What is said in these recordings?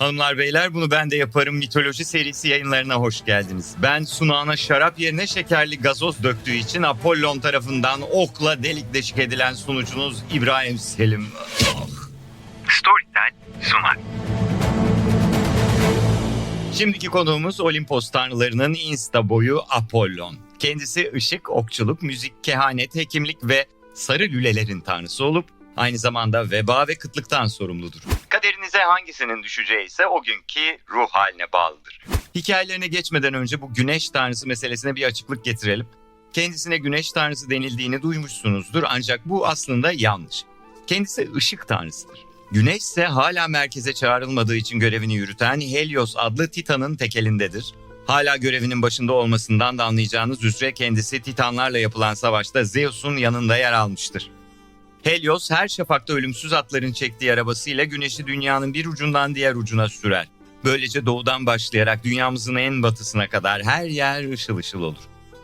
Hanımlar beyler bunu ben de yaparım mitoloji serisi yayınlarına hoş geldiniz. Ben sunağına şarap yerine şekerli gazoz döktüğü için Apollon tarafından okla delik deşik edilen sunucunuz İbrahim Selim. Ah. Storytel sunar. Şimdiki konuğumuz Olimpos tanrılarının insta boyu Apollon. Kendisi ışık, okçuluk, müzik, kehanet, hekimlik ve sarı lülelerin tanrısı olup aynı zamanda veba ve kıtlıktan sorumludur. Kaderinize hangisinin düşeceği ise o günkü ruh haline bağlıdır. Hikayelerine geçmeden önce bu güneş tanrısı meselesine bir açıklık getirelim. Kendisine güneş tanrısı denildiğini duymuşsunuzdur ancak bu aslında yanlış. Kendisi ışık tanrısıdır. Güneş ise hala merkeze çağrılmadığı için görevini yürüten Helios adlı Titan'ın tekelindedir. Hala görevinin başında olmasından da anlayacağınız üzere kendisi Titanlarla yapılan savaşta Zeus'un yanında yer almıştır. Helios her şafakta ölümsüz atların çektiği arabasıyla güneşi dünyanın bir ucundan diğer ucuna sürer. Böylece doğudan başlayarak dünyamızın en batısına kadar her yer ışıl ışıl olur.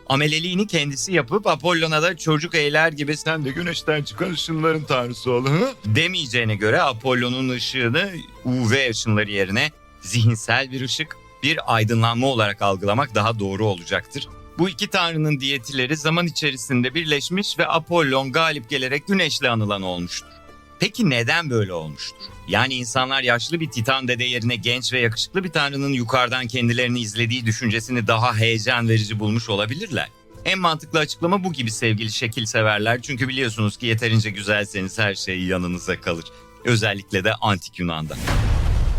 Ameleliğini kendisi yapıp Apollon'a da çocuk eyler gibi sen de güneşten çıkan ışınların tanrısı ol hı? demeyeceğine göre Apollon'un ışığını UV ışınları yerine zihinsel bir ışık, bir aydınlanma olarak algılamak daha doğru olacaktır. Bu iki tanrının diyetileri zaman içerisinde birleşmiş ve Apollon galip gelerek güneşle anılan olmuştur. Peki neden böyle olmuştur? Yani insanlar yaşlı bir titan dede yerine genç ve yakışıklı bir tanrının yukarıdan kendilerini izlediği düşüncesini daha heyecan verici bulmuş olabilirler. En mantıklı açıklama bu gibi sevgili şekil severler. Çünkü biliyorsunuz ki yeterince güzelseniz her şey yanınıza kalır. Özellikle de antik Yunan'da.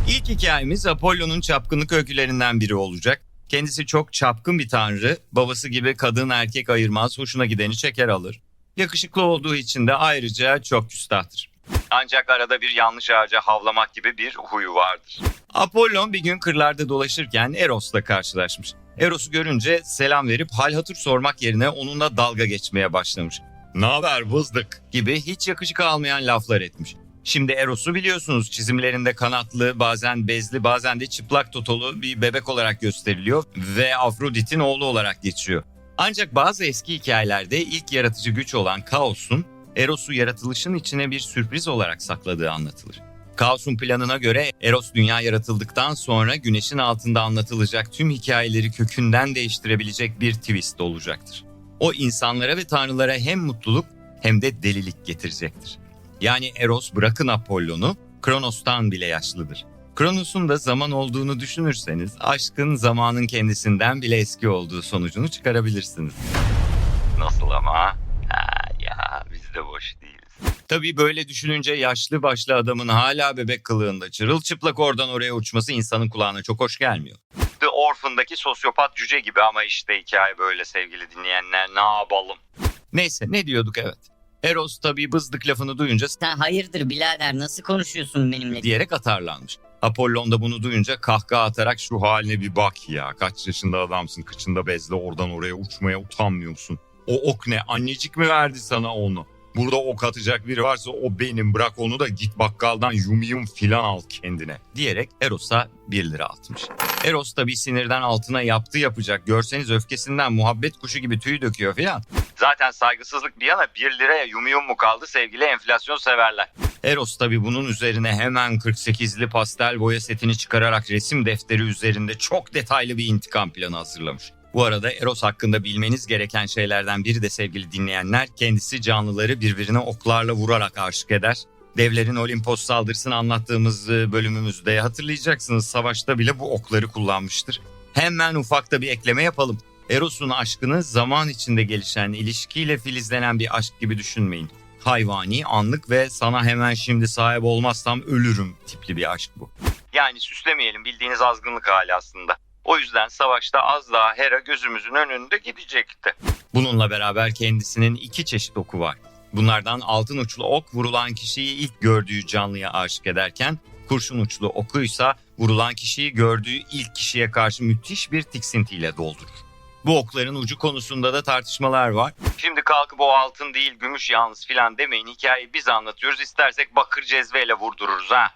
İlk hikayemiz Apollon'un çapkınlık öykülerinden biri olacak. Kendisi çok çapkın bir tanrı, babası gibi kadın erkek ayırmaz, hoşuna gideni çeker alır. Yakışıklı olduğu için de ayrıca çok küstahtır. Ancak arada bir yanlış ağaca havlamak gibi bir huyu vardır. Apollon bir gün kırlarda dolaşırken Eros'la karşılaşmış. Eros'u görünce selam verip hal hatır sormak yerine onunla dalga geçmeye başlamış. Ne haber bızdık gibi hiç yakışık almayan laflar etmiş. Şimdi Eros'u biliyorsunuz çizimlerinde kanatlı, bazen bezli, bazen de çıplak totolu bir bebek olarak gösteriliyor ve Afrodit'in oğlu olarak geçiyor. Ancak bazı eski hikayelerde ilk yaratıcı güç olan Kaos'un Eros'u yaratılışın içine bir sürpriz olarak sakladığı anlatılır. Kaos'un planına göre Eros dünya yaratıldıktan sonra güneşin altında anlatılacak tüm hikayeleri kökünden değiştirebilecek bir twist olacaktır. O insanlara ve tanrılara hem mutluluk hem de delilik getirecektir. Yani Eros bırakın Apollon'u, Kronos'tan bile yaşlıdır. Kronos'un da zaman olduğunu düşünürseniz aşkın zamanın kendisinden bile eski olduğu sonucunu çıkarabilirsiniz. Nasıl ama? Ha, ya biz de boş değiliz. Tabii böyle düşününce yaşlı başlı adamın hala bebek kılığında çırılçıplak oradan oraya uçması insanın kulağına çok hoş gelmiyor. The Orphan'daki sosyopat cüce gibi ama işte hikaye böyle sevgili dinleyenler ne yapalım? Neyse ne diyorduk evet. Eros tabii bızdık lafını duyunca Sen hayırdır birader nasıl konuşuyorsun benimle? diyerek atarlanmış. Apollon da bunu duyunca kahkaha atarak şu haline bir bak ya. Kaç yaşında adamsın kıçında bezle oradan oraya uçmaya utanmıyorsun. O ok ne annecik mi verdi sana onu? Burada ok atacak biri varsa o benim bırak onu da git bakkaldan yumyum filan al kendine. Diyerek Eros'a 1 lira atmış. Eros da bir sinirden altına yaptı yapacak. Görseniz öfkesinden muhabbet kuşu gibi tüy döküyor filan. Zaten saygısızlık bir yana 1 liraya yumyum mu kaldı sevgili enflasyon severler. Eros tabi bunun üzerine hemen 48'li pastel boya setini çıkararak resim defteri üzerinde çok detaylı bir intikam planı hazırlamış. Bu arada Eros hakkında bilmeniz gereken şeylerden biri de sevgili dinleyenler kendisi canlıları birbirine oklarla vurarak aşık eder. Devlerin Olimpos saldırısını anlattığımız e, bölümümüzde hatırlayacaksınız savaşta bile bu okları kullanmıştır. Hemen ufakta bir ekleme yapalım. Eros'un aşkını zaman içinde gelişen, ilişkiyle filizlenen bir aşk gibi düşünmeyin. Hayvani, anlık ve sana hemen şimdi sahip olmazsam ölürüm tipli bir aşk bu. Yani süslemeyelim bildiğiniz azgınlık hali aslında. O yüzden savaşta az daha Hera gözümüzün önünde gidecekti. Bununla beraber kendisinin iki çeşit oku var. Bunlardan altın uçlu ok vurulan kişiyi ilk gördüğü canlıya aşık ederken kurşun uçlu okuysa vurulan kişiyi gördüğü ilk kişiye karşı müthiş bir tiksintiyle doldurur. Bu okların ucu konusunda da tartışmalar var. Şimdi kalkıp o altın değil gümüş yalnız filan demeyin hikayeyi biz anlatıyoruz istersek bakır cezveyle vurdururuz ha.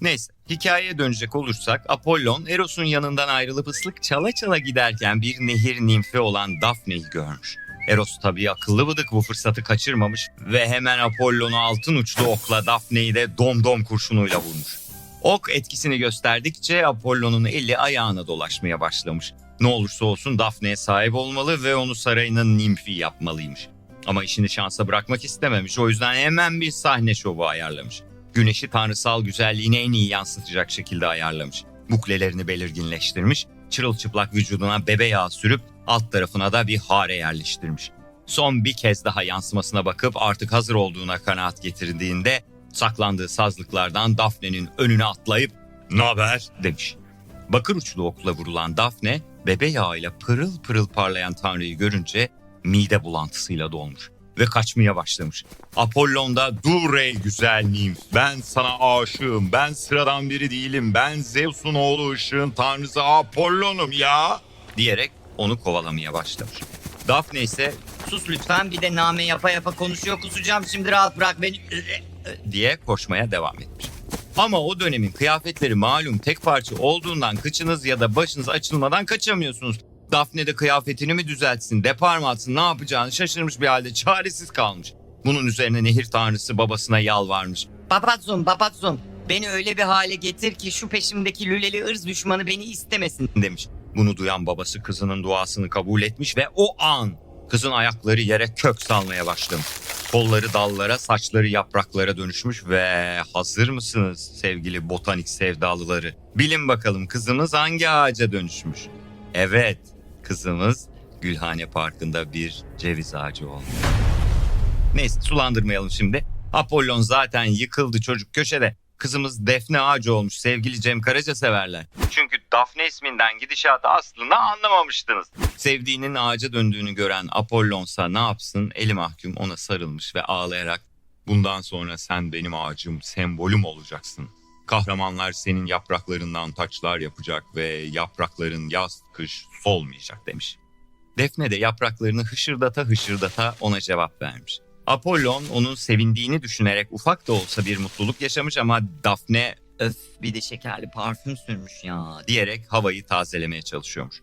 Neyse hikayeye dönecek olursak Apollon Eros'un yanından ayrılıp ıslık çala çala giderken bir nehir nimfi olan Daphne'yi görmüş. Eros tabii akıllı bıdık bu fırsatı kaçırmamış ve hemen Apollon'u altın uçlu okla Daphne'yi de domdom kurşunuyla vurmuş. Ok etkisini gösterdikçe Apollon'un eli ayağına dolaşmaya başlamış. Ne olursa olsun Daphne'ye sahip olmalı ve onu sarayının nimfi yapmalıymış. Ama işini şansa bırakmak istememiş o yüzden hemen bir sahne şovu ayarlamış. Güneşi tanrısal güzelliğini en iyi yansıtacak şekilde ayarlamış. Buklelerini belirginleştirmiş, çırılçıplak vücuduna bebe yağı sürüp alt tarafına da bir hare yerleştirmiş. Son bir kez daha yansımasına bakıp artık hazır olduğuna kanaat getirdiğinde saklandığı sazlıklardan Daphne'nin önüne atlayıp "Naber?" demiş. Bakır uçlu okla vurulan Daphne bebe yağıyla pırıl pırıl parlayan tanrıyı görünce mide bulantısıyla dolmuş ve kaçmaya başlamış. Apollon da dur ey güzel nimf ben sana aşığım ben sıradan biri değilim ben Zeus'un oğlu ışığın tanrısı Apollon'um ya diyerek onu kovalamaya başlamış. Daphne ise Sus lütfen bir de name yapa yapa konuşuyor kusacağım şimdi rahat bırak beni. diye koşmaya devam etmiş. Ama o dönemin kıyafetleri malum tek parça olduğundan kıçınız ya da başınız açılmadan kaçamıyorsunuz. Daphne de kıyafetini mi düzeltsin, depar mı atsın, ne yapacağını şaşırmış bir halde çaresiz kalmış. Bunun üzerine nehir tanrısı babasına yalvarmış. Papazzum papazzum beni öyle bir hale getir ki şu peşimdeki lüleli ırz düşmanı beni istemesin. demiş. Bunu duyan babası kızının duasını kabul etmiş ve o an kızın ayakları yere kök salmaya başlamış. Kolları dallara, saçları yapraklara dönüşmüş ve hazır mısınız sevgili botanik sevdalıları? Bilin bakalım kızımız hangi ağaca dönüşmüş? Evet, kızımız Gülhane Parkı'nda bir ceviz ağacı olmuş. Neyse sulandırmayalım şimdi. Apollon zaten yıkıldı çocuk köşede. Kızımız Defne ağacı olmuş sevgili Cem Karaca severler. Çünkü Daphne isminden gidişatı aslında anlamamıştınız. Sevdiğinin ağaca döndüğünü gören Apollonsa ne yapsın? Eli mahkum ona sarılmış ve ağlayarak bundan sonra sen benim ağacım, sembolüm olacaksın. Kahramanlar senin yapraklarından taçlar yapacak ve yaprakların yaz kış solmayacak demiş. Defne de yapraklarını hışırdata hışırdata ona cevap vermiş. Apollon onun sevindiğini düşünerek ufak da olsa bir mutluluk yaşamış ama Daphne Öf bir de şekerli parfüm sürmüş ya. diyerek havayı tazelemeye çalışıyormuş.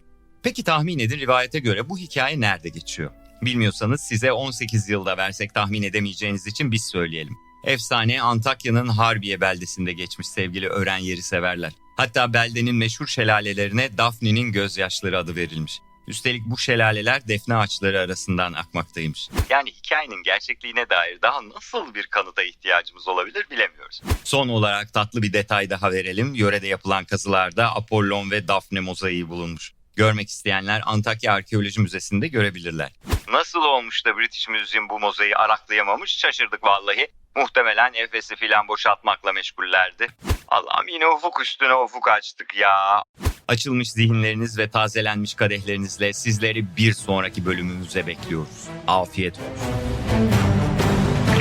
Peki tahmin edin rivayete göre bu hikaye nerede geçiyor? Bilmiyorsanız size 18 yılda versek tahmin edemeyeceğiniz için biz söyleyelim. Efsane Antakya'nın Harbiye beldesinde geçmiş sevgili öğren yeri severler. Hatta beldenin meşhur şelalelerine Daphne'nin gözyaşları adı verilmiş. Üstelik bu şelaleler defne ağaçları arasından akmaktaymış. Yani hikayenin gerçekliğine dair daha nasıl bir kanıta ihtiyacımız olabilir bilemiyoruz. Son olarak tatlı bir detay daha verelim. Yörede yapılan kazılarda Apollon ve Daphne mozaiği bulunmuş. Görmek isteyenler Antakya Arkeoloji Müzesi'nde görebilirler. Nasıl olmuş da British Museum bu mozaiği araklayamamış şaşırdık vallahi. Muhtemelen Efes'i filan boşaltmakla meşgullerdi. Allah'ım yine ufuk üstüne ufuk açtık ya. Açılmış zihinleriniz ve tazelenmiş kadehlerinizle sizleri bir sonraki bölümümüze bekliyoruz. Afiyet olsun.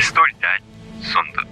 Storytel sundu.